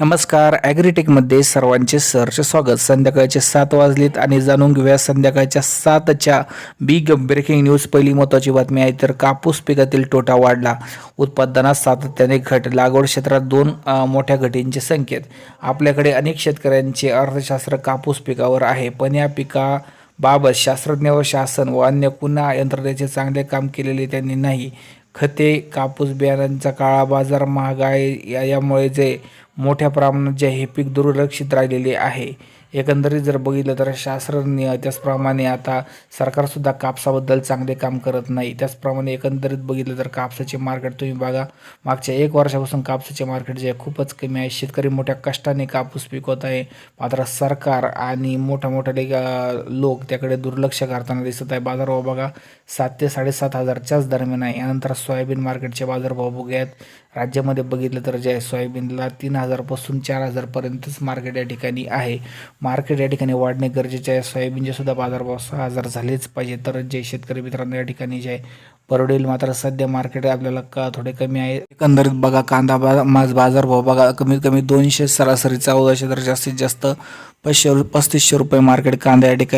नमस्कार ॲग्रीटेकमध्ये सर्वांचे सहर्ष स्वागत. संध्याकाळचे सात वाजलेत आणि जाणून घेऊया संध्याकाळच्या सातच्या बिग ब्रेकिंग न्यूज पहिली महत्त्वाची बातमी आहे तर कापूस पिकातील तोटा वाढला. उत्पादनात सातत्याने घट. लागवड क्षेत्रात दोन मोठ्या घटींचे संकेत. आपल्याकडे अनेक शेतकऱ्यांचे अर्थशास्त्र कापूस पिकावर आहे पण या पिका बाबत शास्त्रज्ञ व शासन व अन्य पुन्हा यंत्रणेचे चांगले काम केलेले त्यांनी नाही. खते कापूस बियाण्यांचा काळा बाजार महागाई यामुळे जे मोठ्या प्रमाणात जे हे पीक दुर्लक्षित राहिलेले आहे. एकंदरीत जर बघितलं तर शास्त्रज्ञ त्याचप्रमाणे आता सरकारसुद्धा कापसाबद्दल चांगले काम करत नाही. त्याचप्रमाणे एकंदरीत बघितलं तर कापसाचे मार्केट तुम्ही बघा मागच्या एक वर्षापासून कापसाचे मार्केट जे आहे खूपच कमी आहे. शेतकरी मोठ्या कष्टाने कापूस पिकवत आहे. मात्र सरकार आणि मोठ्या मोठ्या लोक त्याकडे दुर्लक्ष करताना दिसत आहे. बाजारभाव बघा सात ते साडेसात हजारच्याच दरम्यान आहे. यानंतर सोयाबीन मार्केटचे बाजारभाव बघूयात. राज्यामध्ये बघितलं तर जे आहे सोयाबीनला तीन हजारपासून चार हजारपर्यंतच मार्केट या ठिकाणी आहे. मार्केट या ठिकाणी वाढणे गरजेचे आहे. सोयाबीनचे सुद्धा बाजारभाव सहा हजार झालेच पाहिजे. तर जे शेतकरी मित्रांनो या ठिकाणी जे आहे परवडेल मात्र सध्या मार्केट आपल्याला का थोडे कमी आहे. एकंदरीत बघा कांदा बा माझ बाजारभाव बघा कमीत कमी दोनशे सरासरी चौदाशे तर जास्तीत जास्त पाचशे पस्तीसशे रुपये मार्केट कांदा या ठिकाणी